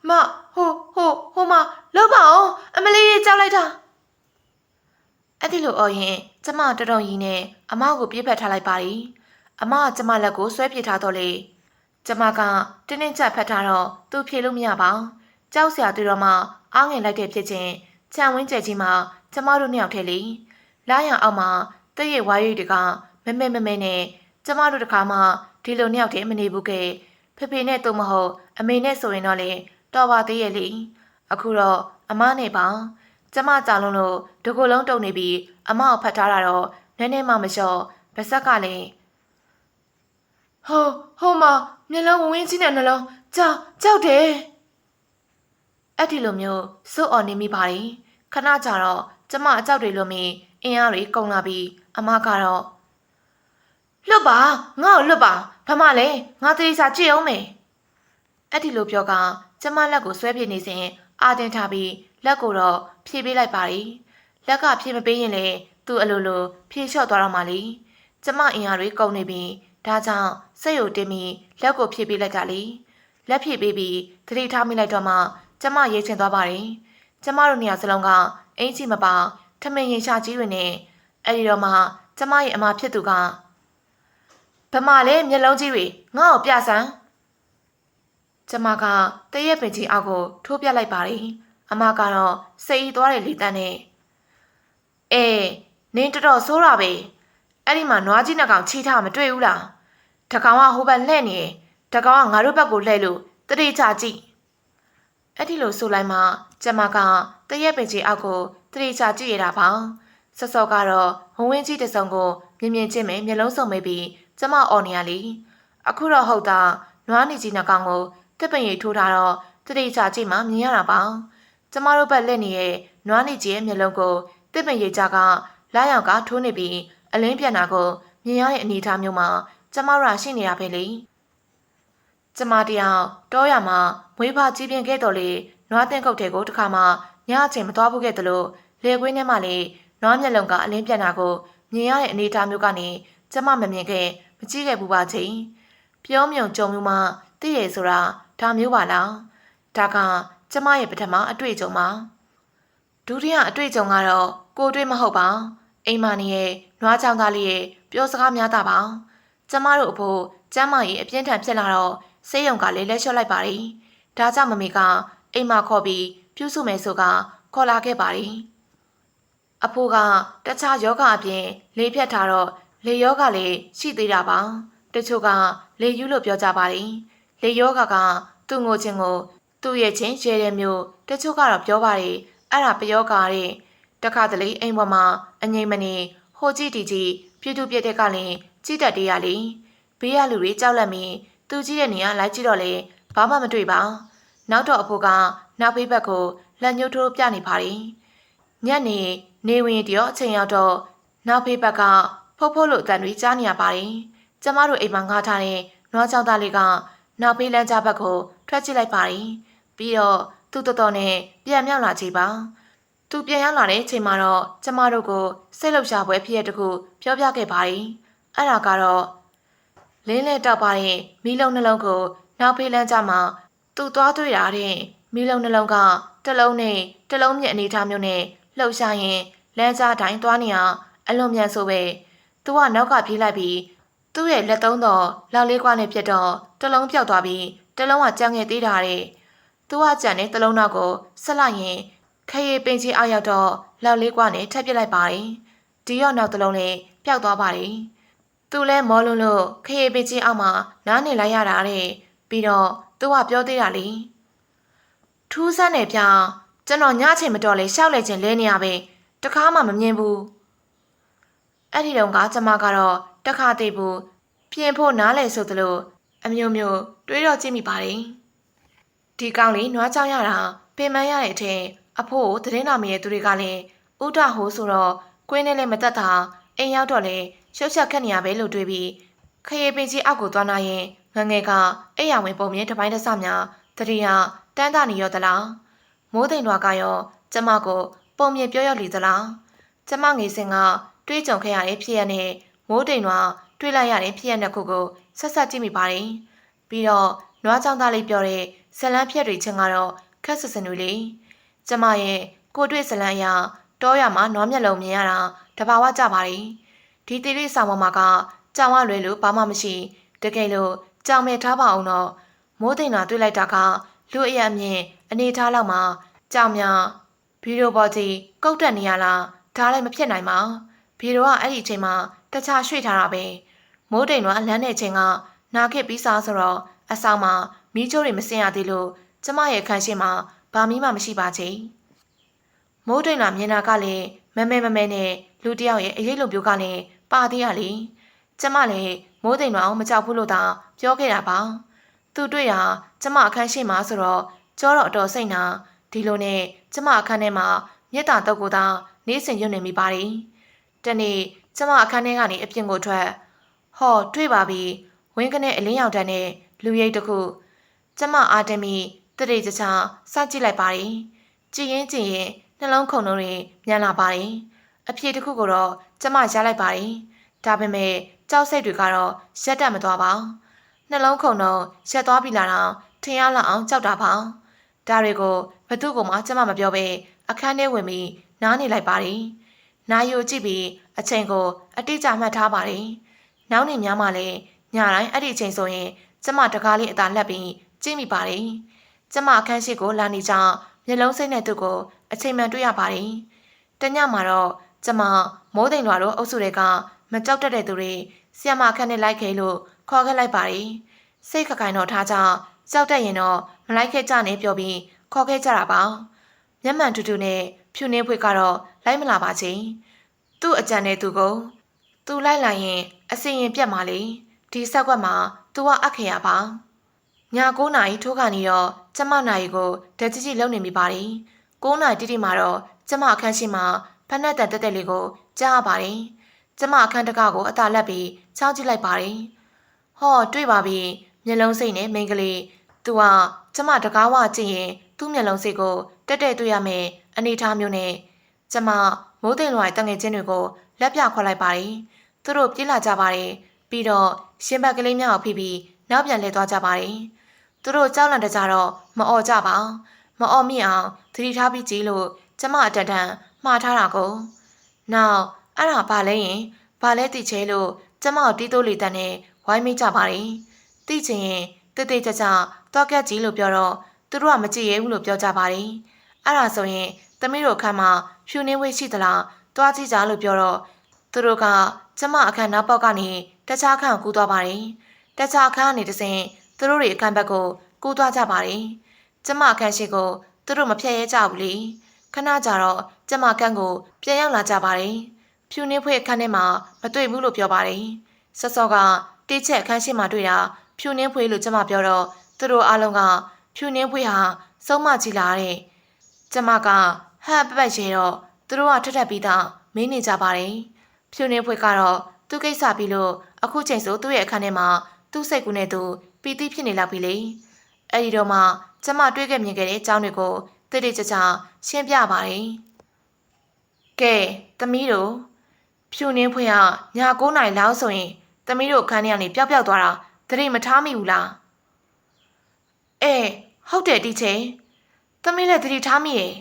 မဟိုဟိုဟိုမလောက်ပါအောင်အမလေးကြောက်လိုက်တာအဲ့ဒီလိုအော်ရင် ကျမတော်တော်ကြီးနဲ့အမကိုပြေးဖက်ထားလိုက်ပါ ड़ी အမကကျမလက်ကိုဆွဲပြစ်ထားတော့လေကျမကတင်းတင်းကြပ်ဖက်ထားတော့သူဖြေလို့မရပါဘူးကြောက်စရာတွေ့တော့မှအားငယ်လိုက်တဲ့ဖြစ်ချင်းခြံဝင်းကျက်ကြီးမှာကျမတို့နှစ်ယောက်ထဲလေလာရအောင်မှာတည့်ရဲ့ဝါရွေတွေကမမဲမမဲနဲ့ကျမတို့တခါမှဒီလိုနှစ်ယောက်တည်းမနေဘူးကဲဖေဖေနဲ့တုံမဟုတ်အမေနဲ့ဆိုရင်တော့လေတော်ပါသေးရဲ့လေအခုတော့အမနဲ့ပါ ကျမကြောင်လုံးလို့ဒီကိုယ်လုံးတုံနေပြီးအမကိုဖတ်ထားတာတော့နည်းနည်းမှမလျှော့ဗစက်ကလည်းဟိုဟိုမမျက်လုံးဝင်းကြီးနဲ့နှလုံးကြောက်ကြောက်တယ်အဲ့ဒီလိုမျိုးစိုးအော်နေမိပါတယ်ခဏကြာတော့ကျမအကြောက်တွေလိုမီအင်းအားတွေကုန်လာပြီးအမကတော့လွတ်ပါငါ့ကိုလွတ်ပါဘာမှလဲငါတတိစာကြည့်အောင်မယ်အဲ့ဒီလိုပြောကကျမလက်ကိုဆွဲပြနေစဉ်အာတင်ထားပြီး လက်ကိုတော့ဖြေပေးလိုက်ပါတယ်လက်ကဖြေမပေးရင်လေသူ့အလိုလိုဖြေလျှော့သွားတော့မှလေကျမအင်အားတွေကုန်နေပြီးဒါကြောင့်စိတ်ကိုတင်းပြီးလက်ကိုဖြေပေးလိုက်ကြလေလက်ဖြေပေးပြီးသတိထားမိလိုက်တော့မှကျမရေးချင်သွားပါတယ်ကျမတို့နေရာစလုံးကအင်ကြီးမပါထမင်းရင်ရှာကြီးတွေနဲ့အဲ့ဒီတော့မှကျမရဲ့အမဖြစ်သူကဗမာလဲမျက်လုံးကြီးတွေငါ့ကိုပြဆန်းကျမကတရက်ပင်ကြီးအောက်ကိုထိုးပြလိုက်ပါတယ် အမကတော့စိတ်ဤသွားတဲ့လေတန်းနဲ့အေးနင်းတော်တော်ဆိုးတာပဲအဲ့ဒီမှာနွားကြီးနှကောင်ချီထားမတွေ့ဘူးလားတကောင်ကဟိုဘက်လှဲ့နေတကောင်ကငါတို့ဘက်ကိုလှဲ့လို့တတိချကြည့်အဲ့ဒီလိုဆိုလိုက်မှကျမကတရက်ပင်ကြီးအောက်ကိုတတိချကြည့်ရတာပါစောစောကတော့ဝဝင်းကြီးတစုံကိုမြင်မြင်ချင်းပဲမျက်လုံးစုံမိပြီးကျမအော်နေရလीအခုတော့ဟုတ်တာနွားနေကြီးနှကောင်ကိုတက်ပင်ရိထိုးထားတော့တတိချကြည့်မှမြင်ရတာပါ ကျမတို့ဘက်လက်နေရဲ့နွားနေကြီးရဲ့မျက်လုံးကိုတစ်ပင်ရိကြကလာရောင်ကထိုးနေပြီးအလင်းပြန်တာကိုမြင်ရတဲ့အနေအထားမျိုးမှာကျမတို့ရှိနေတာပဲလေကျမတယောက်တောရမှာမွေးဖကြီးပြင်းခဲ့တော်လေနွားတင်ကုတ်တွေကိုတစ်ခါမှညအချိန်မသွားဘူးခဲ့တယ်လို့လေကွင်းထဲမှာလေနွားမျက်လုံးကအလင်းပြန်တာကိုမြင်ရတဲ့အနေအထားမျိုးကနေကျမမမြင်ခဲ့မကြည့်ခဲ့ဘူးပါချင်းပြောမြုံကြုံမျိုးမှသိရဆိုတာဒါမျိုးပါလားဒါက ကျမရဲ့ပထမအတွေ့အကြုံပါဒုတိယအတွေ့အကြုံကတော့ကိုတွေ့မဟုတ်ပါအိမ်မနေရဲ့နွားချောင်းသားလေးရဲ့ပြောစကားများတာပါကျမတို့အဖို့ကျမကြီးအပြင်းထန်ဖြစ်လာတော့ဆေးရုံကလည်းလက်လျှော့လိုက်ပါတယ်ဒါကြောင့်မမေကအိမ်မခေါ်ပြီးပြုစုမယ်ဆိုကခေါ်လာခဲ့ပါတယ်အဖိုးကတခြားယောဂအပြင် လေဖြတ်ထားတော့လေယောဂလည်းရှိသေးတာပါတချို့ကလေယူလို့ပြောကြပါတယ်လေယောဂကသူ့ငိုချင်းကို သူ့ရဲ့ချင်းရဲတဲ့မျိုးတချို့ကတော့ပြောပါတယ်အဲ့ဒါပယောဂါတဲ့တခါတလေအိမ်ပေါ်မှာအငိမ့်မနေဟိုကြည့်တီကြီးပြူတူပြက်တဲ့ကလည်းကြည့်တတ်သေးရလေဘေးရလူတွေကြောက်လန့်ပြီးသူကြည့်တဲ့နေရာလိုက်ကြည့်တော့လေဘာမှမတွေ့ပါနောက်တော့အဖိုးကနောက်ဖေးဘက်ကိုလက်ညှိုးထိုးပြနေပါတယ်ညနေနေဝင်တရောအချိန်ရောက်တော့နောက်ဖေးဘက်ကဖုတ်ဖုတ်လို့အတန်တွေကြားနေရပါတယ်ကျမတို့အိမ်မှာငှားထားတဲ့နွားချောင်းသားလေးကနောက်ဖေးလမ်းကြားဘက်ကိုထွက်ကြည့်လိုက်ပါတယ် ပြီးတော့သူ့တော်တော်နဲ့ပြန်မြောက်လာကြပါသူပြန်ရောက်လာတဲ့အချိန်မှာတော့ကျမတို့ကိုစိတ်လှုပ်ရှားပွဲဖြစ်ရတဲ့တခုပြောပြခဲ့ပါတယ်။အဲ့ဒါကတော့လင်းလဲတောက်ပါတဲ့မီးလုံးနှလုံးကို နောက်ဖေးလန်းကြမှာသူသွားတွေ့တာတဲ့မီးလုံးနှလုံးကတစ်လုံးနဲ့တစ်လုံးမြင့်အနေထားမျိုးနဲ့လှုပ်ရှားရင်လမ်းကြားတိုင်းသွားနေအောင်အလွန်မြန်ဆိုပဲ။သူကနောက်ကပြေးလိုက်ပြီးသူ့ရဲ့လက်သုံးတော်လောက်လေးကွာနဲ့ပြတ်တော့တစ်လုံးပြောက်သွားပြီးတစ်လုံးကကြမ်းငယ်သေးတာတဲ့။ သူကကြံတဲ့တလုံးနောက်ကိုဆက်လိုက်ရင်ခရီးပင်ကြီးအောက်ရောက်တော့လောက်လေးကွာနဲ့ထပ်ပစ်လိုက်ပါတယ်။ဒီရောက်နောက်တလုံးနဲ့ပျောက်သွားပါတယ်။သူလဲမောလွန်းလို့ခရီးပင်ကြီးအောက်မှာနားနေလိုက်ရတာတဲ့ပြီးတော့သူကပြောသေးတာလေ။ထူးဆန်းနေပြကျွန်တော်ညအချိန်မတော်လေရှောက်လဲခြင်းလဲနေရပဲတခါမှမမြင်ဘူး။အဲ့ဒီတော့ကကျမကတော့တခါတည်းဘူးပြင်ဖို့နားလဲဆိုသလိုအမျိုးမျိုးတွေးတော့ကြည့်မိပါတယ်။ ဒီကောင်လေးနွားကြောင်ရတာပင်မရတဲ့အထက်အဖိုးကိုသတင်းတော်မရဲ့သူတွေကလည်းဥဒဟိုးဆိုတော့ကွင်းနဲ့လည်းမတက်တာအိမ်ရောက်တော့လေရှုပ်ချက်ခက်နေရပဲလို့တွေးပြီးခရီးပင်ကြီးအောက်ကိုသွားနာရင်ငငယ်ကအိယာဝင်ပုံမြင်တစ်ပိုင်းတစ်စများတတိယတန်းတာနေရောသလားမိုးတိမ်တော်ကရောကျမကိုပုံမြင်ပြောရလီသလားကျမငယ်စဉ်ကတွေးကြုံခဲ့ရတဲ့ဖြစ်ရနဲ့မိုးတိမ်တော်တွေးလိုက်ရတဲ့ဖြစ်ရတဲ့ခုကိုဆက်ဆက်ကြည့်မိပါတယ်ပြီးတော့ နွားချောင်းသားလေးပြောတဲ့ဇလန်းဖြက်တွေချင်းကတော့ခက်ဆစင်တွေလေကျမရဲ့ကိုတွေ့ဇလန်းအရာတောရမှာနွားမျက်လုံးမြင်ရတာတဘာဝကြပါလေဒီတိရိဆောင်ပေါ်မှာကကြောင်ဝလွယ်လို့ဘာမှမရှိတကယ်လို့ကြောင်မဲ့ထားပါအောင်တော့မိုးတိမ်သာတွေ့လိုက်တာကလူအရအမြင့်အနေထားလောက်မှာကြောင်များဗီဒီယိုပေါ်ကြီးကုတ်တက်နေရလားဒါလည်းမဖြစ်နိုင်ပါဗီဒီယိုကအဲ့ဒီအချိန်မှာတခြားရွှေ့ထားတာပဲမိုးတိမ်တော့အလန်းတဲ့အချိန်ကနာခစ်ပြီးစားဆိုတော့ အဆောင်မှာမီးချိုးတွေမစင်ရသေးလို့ကျမရဲ့ခန်းရှိမှာဘာမီးမှမရှိပါချေမိုးတိမ်လာမြင်တာကလည်းမမဲမမဲနဲ့လူတယောက်ရဲ့အရေးလိုမျိုးကလည်းပါသေးရလေကျမလည်းမိုးတိမ်တော့မကြောက်ဘူးလို့သာပြောခဲ့တာပါသူတွေ့တာကျမအခန်းရှိမှာဆိုတော့ကြောတော့အတော်စိတ်နာဒီလိုနဲ့ကျမအခန်းထဲမှာမြတ်တာတော့ကိုသာနေစဉ်ညွတ်နေမိပါတယ်တနေ့ကျမအခန်းထဲကနေအပြင်ကိုထွက်ဟောတွေ့ပါပြီဝင်းကနေအလင်းရောင်တန်းနဲ့ လူရိပ်တစ်ခုကျမအာတမီတရေချချစကြည့်လိုက်ပါတယ်ကြည်ရင်ကြည်ရင်နှလုံးခုန်လုံးတွေမြန်လာပါတယ်အဖြေတစ်ခုကိုတော့ကျမရလိုက်ပါတယ်ဒါပေမဲ့ကြောက်စိတ်တွေကတော့ရက်တက်မသွားပါနှလုံးခုန်တော့ရက်သွားပြီလားတော့ထင်ရလောက်အောင်ကြောက်တာပါဒါတွေကိုဘသူ့ကိုမှကျမမပြောဘဲအခန်းထဲဝင်ပြီးနားနေလိုက်ပါတယ်နာယိုကြည့်ပြီးအချိန်ကို အတိအကျမှတ်ထားပါတယ်နောက်နေများမှလည်းညတိုင်းအဲ့ဒီအချိန်ဆိုရင် ကျမတကားလေးအသာလှက်ပြီးကြည့်မိပါတယ်။ကျမအခန်းရှိကိုလာနေကြမျက်လုံးစိတ်နဲ့သူ့ကိုအချိန်မှန်တွေ့ရပါတယ်။တညမှာတော့ကျမမိုးတိမ်လွာတို့အုပ်စုတွေကမကြောက်တတ်တဲ့သူတွေဆီယမအခန်းနဲ့လိုက်ခဲ့လို့ခေါ်ခဲ့လိုက်ပါတယ်။စိတ်ခခိုင်တော့ထားကြကြောက်တတ်ရင်တော့မလိုက်ခဲ့ကြနဲ့ပြောပြီးခေါ်ခဲ့ကြတာပါ။မျက်မှန်တူတူနဲ့ဖြူနေဖွေကတော့လိုက်မလာပါချင်း။သူ့အကြံနဲ့သူကိုသူလိုက်လာရင်အစင်ရင်ပြတ်มาလေ ဒီဆက်ကွက်မှာသူကအခေရပါည9နာရီထိုးခါနေတော့ကျမနိုင်ကိုဓာတ်ကြီးကြီးလုံနေမိပါတယ်9နာရီတိတိမှာတော့ကျမအခန်းရှိမှာဖက်နဲ့တန်တက်တက်လေးကိုကြားရပါတယ်ကျမအခန်းတကားကိုအသာလက်ပြီးချောင်းကြည့်လိုက်ပါတယ်ဟောတွေ့ပါပြီမျက်လုံးစိတ်နဲ့မိန်းကလေးသူကကျမတကားဝကြည့်ရင်သူ့မျက်လုံးစိတ်ကိုတက်တက်တွေ့ရမယ်အနေထားမျိုးနဲ့ကျမမိုးသိမ်လွိုင်တငယ်ချင်းတွေကိုလက်ပြခွက်လိုက်ပါတယ်သူတို့ပြေးလာကြပါတယ် ပြီးတော့ရှင်ဘက်ကလေးများကိုဖိပြီးနောက်ပြန်လှည့်သွားကြပါတယ်သူတို့ကြောက်လန့်တကြတော့မအော်ကြပါမအော်မိအောင်သတိထားပြီးကြည့်လို့ကျမအတတန်မှားထားတာကိုနောက်အဲ့ဒါဘာလဲရင်ဘာလဲတိချဲလို့ကျမကိုတီးတိုးလီတန်နဲ့ဝိုင်းမိကြပါတယ်တိချင်ရင်တိတိကျကျတော့ကက်ကြီးလို့ပြောတော့သူတို့ကမကြည့်ရဘူးလို့ပြောကြပါတယ်အဲ့ဒါဆိုရင်သမီးတို့ခန်းမှာဖြူနေဝေးရှိသလားတွားကြည့်ကြလို့ပြောတော့သူတို့ကကျမအခန်းနောက်ပေါက်ကနေ တခြားခန်းကိုကူးသွားပါတယ်တခြားခန်းကနေတစဉ်သူတို့တွေအခန်းဘက်ကိုကူးသွားကြပါတယ်ကျမအခန်းရှိကိုသူတို့မဖြတ်ရဲကြဘူးလေခဏကြာတော့ကျမခန်းကိုပြန်ရောက်လာကြပါတယ်ဖြူနေဖွေးအခန်းထဲမှာမတွေ့ဘူးလို့ပြောပါတယ်စောစောကတိချက်အခန်းရှိမှတွေ့တာဖြူနေဖွေးလို့ကျမပြောတော့သူတို့အားလုံးကဖြူနှင်းဖွေးဟာစုံမကြည့်လာတဲ့ကျမကဟပ်ပပတ်ရဲတော့သူတို့ကထက်ထက်ပြီးတော့မင်းနေကြပါတယ်ဖြူနှင်းဖွေးကတော့ သူ့ကိစ္စပြီးလို့အခုချိန်ဆိုသူ့ရဲ့အခန်းထဲမှာသူ့စိတ်ကူးနဲ့သူပီတိဖြစ်နေလောက်ပြီလေအဲ့ဒီတော့မှကျမတွေးခဲ့မြင်ခဲ့တဲ့အကြောင်းတွေကိုတိတိကျကျရှင်းပြပါတယ်ကဲသမီးတို့ဖြူနှင်းဖွေးကညာ9နိုင်လောက်ဆိုရင်သမီးတို့အခန်းထဲကနေပျောက်ပျောက်သွားတာတတိမထားမိဘူးလားအဲဟုတ်တယ်တီချေသမီးလည်းသတိထားမိရဲ့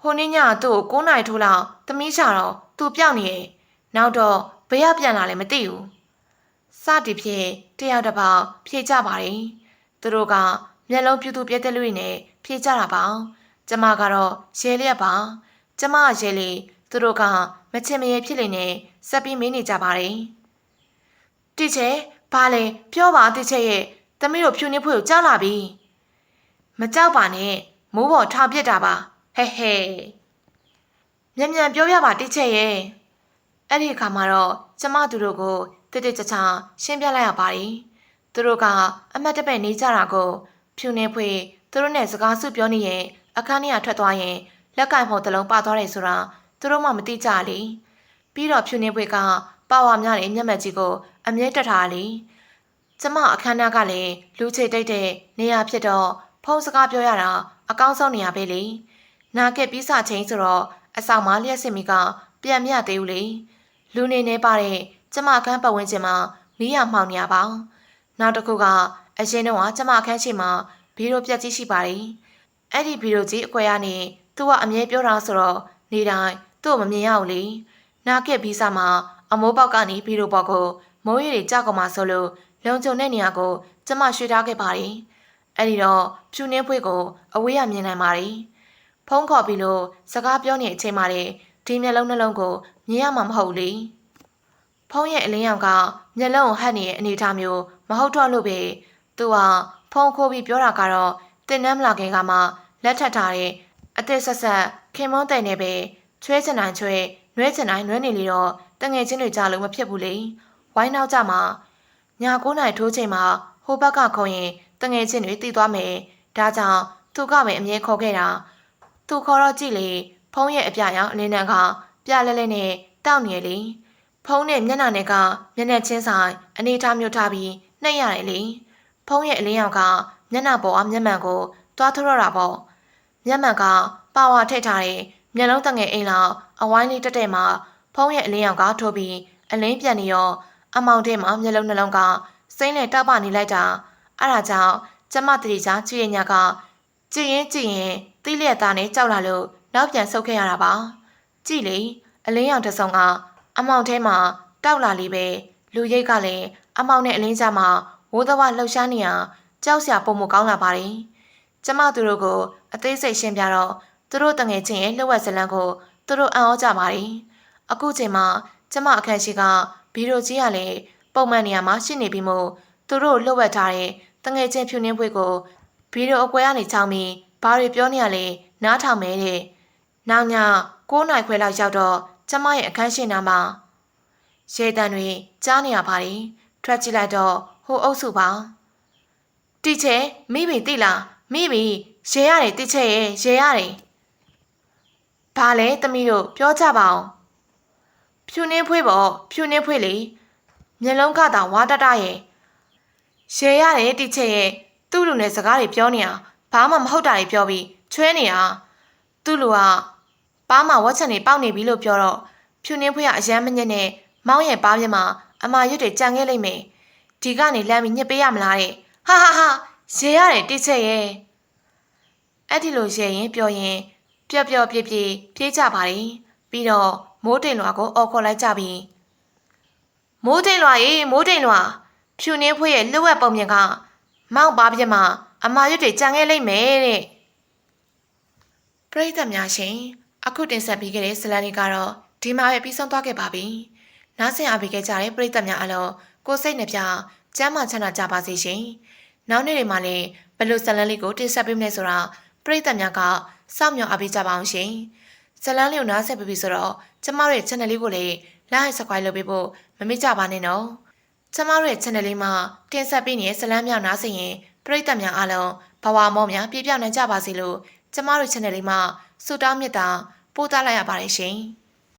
ဟိုနေ့ညကသူ့ကို9နိုင်ထိုးလောက်သမီးချတော့သူ့ပြောက်နေရဲ့နောက်တော့ ဘယ်ရပြန်လာလဲမသိဘူးစသည်ဖြင့်တယောက်တစ်ပေါက်ဖြေကြပါတယ်သူတို့ကမျက်လုံးပြူသူပြက်တဲ့လူတွေနဲ့ဖြေကြတာပါကျမကတော့ရဲလျက်ပါကျမကရဲလေသူတို့ကမချင်မရဲဖြစ်နေနဲ့စက်ပြီးမင်းနေကြပါတယ်တီချေဘာလဲပြောပါတီချေရဲ့သမီးတို့ဖြူနေဖွေကိုကြောက်လာပြီမကြောက်ပါနဲ့မိုးပေါ်ထားပစ်တာပါဟဲ့ဟဲ့မြန်မြန်ပြောပြပါတိချက်ရဲ့ အဲ့ဒီအခါမှာတော့ကျမသူတို့ကိုတိတိကျကျရှင်းပြလိုက်ရပါတယ်သူတို့ကအမတ်တပည့်နေကြတာကိုဖြူနေဖွေသူတို့နဲ့စကားစုပြောနေရင်အခန်းထဲကထွက်သွားရင်လက်ကင်ဖုံတစ်လုံးပါသွားတယ်ဆိုတာသူတို့မှမသိကြလေပြီးတော့ဖြူနေဖွေကပါဝါများတဲ့မျက်မှတ်ကြီးကိုအမြဲတက်ထားလေကျမအခမ်းအနားကလည်းလူချေတိတ်တဲ့နေရာဖြစ်တော့ဖုန်းစကားပြောရတာအကောင်းဆုံးနေရာပဲလေနာကက်ပြီးစချင်းဆိုတော့အဆောင်မလျှက်စင်မီကပြန်မြသေးဘူးလေ လူနေနေပါတဲ့ကျမအခန်းပတ်ဝန်းကျင်မှာမီးရမှောင်နေရပါနောက်တစ်ခုကအရင်တော့ကျမအခန်းရှိမှာဘီရိုပြက်ကြီးရှိပါတယ်အဲ့ဒီဘီရိုကြီးအကွဲရနေသူကအမြဲပြောတာဆိုတော့နေတိုင်းသူ့ကိုမမြင်ရဘူးလေနာကက်ပြီးစမှာအမိုးပေါက်ကနေဘီရိုပေါက်ကိုမိုးရီတွေကြောက်ကောင်မှဆိုလို့လုံခြုံတဲ့နေရာကိုကျမရွှေ့ထားခဲ့ပါတယ်။အဲ့ဒီတော့ဖြူနှင်းဖွေးကိုအဝေးရမြင်နိုင်ပါတယ်။ဖုန်းခေါ်ပြီးလို့စကားပြောနေတဲ့အချိန်မှာလေ ဒီမျက်လုံးနှလုံးကိုမြင်ရမှာမဟုတ်လေ။ဖုန်းရဲ့အလင်းရောင်ကမျက်လုံးကိုဟပ်နေတဲ့အနေအထားမျိုးမဟုတ်တော့လို့ပဲသူကဖုန်းခိုးပြီးပြောတာကတော့တင်နှမ်းမလာခင်ကမှလက်ထပ်ထားတဲ့အသက်ဆက်ဆက်ခင်မွန်းတဲ့နေပဲချွဲချင်နိုင်ချွဲနွဲချင်နိုင်နွဲနေလေတော့တငယ်ချင်းတွေကြားလို့မဖြစ်ဘူးလေ။ဝိုင်းနောက်ကြမှာညာ9နိုင်ထိုးချိန်မှာဟိုဘက်ကခုံရင်တငယ်ချင်းတွေတည်သွားမယ်ဒါကြောင့်သူကပဲအမြဲခေါ်ခဲ့တာသူခေါ်တော့ကြည့်လေဖုံး ရဲ့အပြရောင်အနေနဲ့ကပြလဲလဲနဲ့တောက်နေလေဖုံးနဲ့မျက်နှာနဲ့ကမျက်နှာချင်းဆိုင်အနေထားမျိုးထားပြီးနှိပ်ရတယ်လေဖုံးရဲ့အလင်းရောင်ကမျက်နှာပေါ်အမျက်မှန်ကိုတွားထောတာပေါ့မျက်မှန်ကပါဝါထိတ်ထားတဲ့မျက်လုံးတငယ်အိမ်လောက်အဝိုင်းလေးတက်တဲ့မှာဖုံးရဲ့အလင်းရောင်ကထိုးပြီးအလင်းပြန်နေရောအမောင်ထဲမှာမျက်လုံးနှလုံးကစိမ့်နဲ့တောက်ပနေလိုက်တာအဲ့ဒါကြောင့်ကျမတတိချာကြည့်ရညာကကြည့်ရင်ကြည့်ရင်တိလျက်သားနဲ့ကြောက်လာလို့ နောက်ပြန်ဆုတ်ခဲ့ရတာပါကြည့်လေအလင်းရောင်တစ်စုံကအမောင်ထဲမှာတောက်လာလေးပဲလူရိတ်ကလည်းအမောင်နဲ့အလင်းကြားမှာဝိုးသဝလှုပ်ရှားနေရကြောက်စရာပုံမကောင်းလာပါတယ်ကျမတို့တို့ကိုအသေးစိတ်ရှင်းပြတော့သူတို့တငယ်ချင်းရဲ့လှုပ်ဝက်ဇလန်းကိုသူတို့အံ့ဩကြပါတယ်အခုချိန်မှာကျမအခန်းရှိကဘီရိုကြီးကလည်းပုံမှန်နေရာမှာရှိနေပြီးမို့သူတို့လှုပ်ဝက်ထားတဲ့တငယ်ချင်းဖြူနှင်းပွေကိုဘီရိုအကွဲကနေချောင်းပြီးဘာတွေပြောနေရလဲနားထောင်မဲတဲ့။ နောက်ည9နိုင်ခွဲလောက်ရောက်တော့ကျမရဲ့အခန်းရှိနာမှာရေတံတွေကြားနေရပါတယ်။ထွက်ကြည့်လိုက်တော့ဟိုအုပ်စုပါ။တီချေမိပြီတိလားမိပြီရေရတယ်တီချေရဲ့ရေရတယ်။ဘာလဲသမီးတို့ပြောကြပါအောင်။ဖြူနှင်းဖွေးပေါ့ဖြူနှင်းဖွေးလေမျက်လုံးကတောင်ဝါတတရဲ့ရေရတယ်တိချက်ရဲ့သူ့လူနဲ့စကားတွေပြောနေတာဘာမှမဟုတ်တာတွေပြောပြီးချွဲနေတာသူ့လူက ပါမဝက်ချက်နေပေါက်နေပြီလို့ပြောတော့ဖြူနှင်းဖွေးကအရမ်းမညက်နဲ့မောင်းရဲ့ပါးပြမှာအမာရွတ်တွေကြံခဲ့လိမ့်မယ်ဒီကနေလမ်းပြီးညစ်ပေးရမလားတဲ့ဟာဟာဟာရေရတယ်တိချက်ရဲ့အဲ့ဒီလိုရေရင်ပြောရင်ပျော့ပျော့ပြပြပြေးကြပါလေပြီးတော့မိုးတိမ်လွာကိုအော်ခေါ်လိုက်ကြပြီးမိုးတိမ်လွာရေမိုးတိမ်လွာဖြူနှင်းဖွေးရဲ့လှုပ်ဝက်ပုံမြင်ကမောက်ပါပြမှာအမာရွတ်တွေကြံခဲ့လိမ့်မယ်တဲ့ပရိသတ်များရှင် အခုတင်ဆက်ပေးခဲ့တဲ့ဇလန်လေးကတော့ဒီမှာပဲပြီးဆုံးသွားခဲ့ပါပြီ။နားဆင်အားပေးခဲ့ကြတဲ့ပရိသတ်များအားလုံးကိုစိတ်နှပြကျမ်းမာချမ်းသာကြပါစေရှင်။နောက်နေ့တွေမှာလည်းဘယ်လိုဇလန်လေးကိုတင်ဆက်ပေးမလဲဆိုတော့ပရိသတ်များကစောင့်မျှော်အားပေးကြပါအောင်ရှင်။ဇလန်လေးကိုနားဆင်ပေးပြီဆိုတော့ကျမတို့ရဲ့ channel လေးကိုလည်း like subscribe လုပ်ပေးဖို့မမေ့ကြပါနဲ့နော်။ကျမတို့ရဲ့ channel လေးမှာတင်ဆက်ပေးနေတဲ့ဇလန်များနားဆင်ရင်ပရိသတ်များအားလုံးဘဝမောများပြည့်ပြောင်းနိုင်ကြပါစေလို့ကျမတို့ channel လေးမှာဆုတောင်းမြတ်တာ 拨打赖阿爸的电。